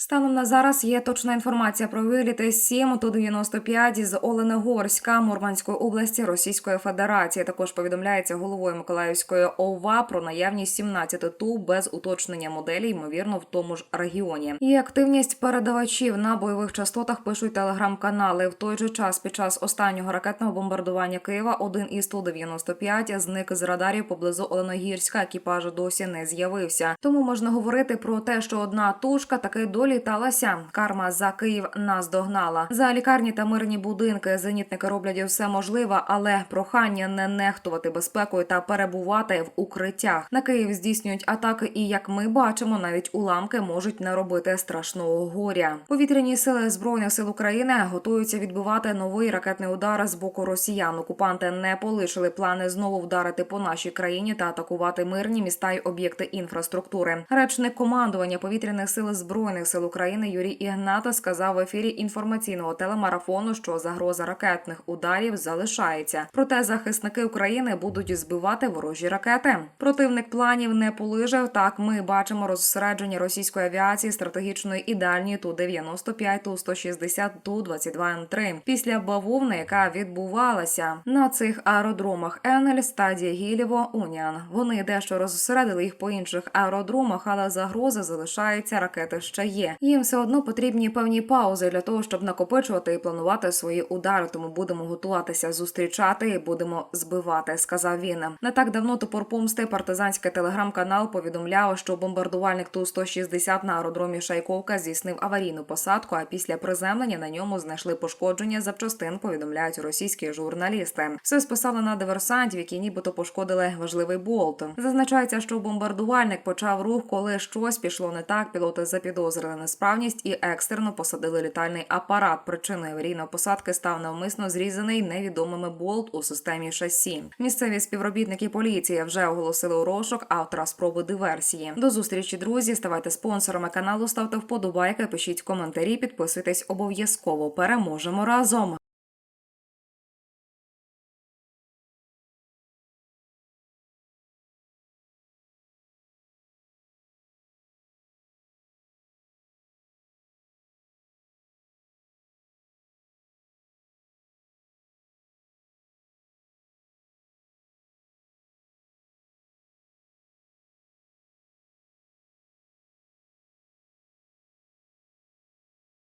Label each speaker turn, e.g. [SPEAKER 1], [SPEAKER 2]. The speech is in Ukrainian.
[SPEAKER 1] Станом на зараз є точна інформація про виліти 7 ту 95 з Оленегорська Мурманської області Російської Федерації. Також повідомляється головою Миколаївської ОВА про наявність 17 ту без уточнення моделі, ймовірно, в тому ж регіоні. Є активність передавачів на бойових частотах. Пишуть телеграм-канали. В той же час під час останнього ракетного бомбардування Києва один із ту 95 зник з радарів поблизу Оленогірська. Екіпаж досі не з'явився. Тому можна говорити про те, що одна тушка таки доліталася. Карма за Київ нас догнала. За лікарні та мирні будинки зенітники роблять все можливе, але прохання не нехтувати безпекою та перебувати в укриттях. На Київ здійснюють атаки, і як ми бачимо, навіть уламки можуть наробити страшного горя. Повітряні сили збройних сил України готуються відбивати новий ракетний удар з боку росіян. Окупанти не полишили плани знову вдарити по нашій країні та атакувати мирні міста й об'єкти інфраструктури. Речник командування повітряних сил збройних сил України Юрій Ігната сказав в ефірі інформаційного телемарафону, що загроза ракетних ударів залишається. Проте захисники України будуть збивати ворожі ракети. Противник планів не полижав. Так ми бачимо розсередження російської авіації стратегічної і дальньої ту 95 ту 160 ту 22 М3 після бавовни, яка відбувалася на цих аеродромах Енель, стадія Гілєво, Уніан. Вони дещо розсередили їх по інших аеродромах, але загроза залишається. Ракети ще є. Їм все одно потрібні певні паузи для того, щоб накопичувати і планувати свої удари. Тому будемо готуватися зустрічати і будемо збивати. Сказав він. Не так давно топор помсти партизанський телеграм-канал повідомляв, що бомбардувальник ту 160 на аеродромі Шайковка здійснив аварійну посадку. А після приземлення на ньому знайшли пошкодження запчастин. Повідомляють російські журналісти. Все списали на диверсантів, які нібито пошкодили важливий болт. Зазначається, що бомбардувальник почав рух, коли щось пішло не так. Пілоти запідозрили несправність і екстерно посадили літальний апарат. Причиною аварійної посадки став навмисно зрізаний невідомими болт у системі шасі. Місцеві співробітники поліції вже оголосили у розшук автора спроби диверсії. До зустрічі, друзі. Ставайте спонсорами каналу, ставте вподобайки, пишіть коментарі, підписуйтесь обов'язково. Переможемо разом.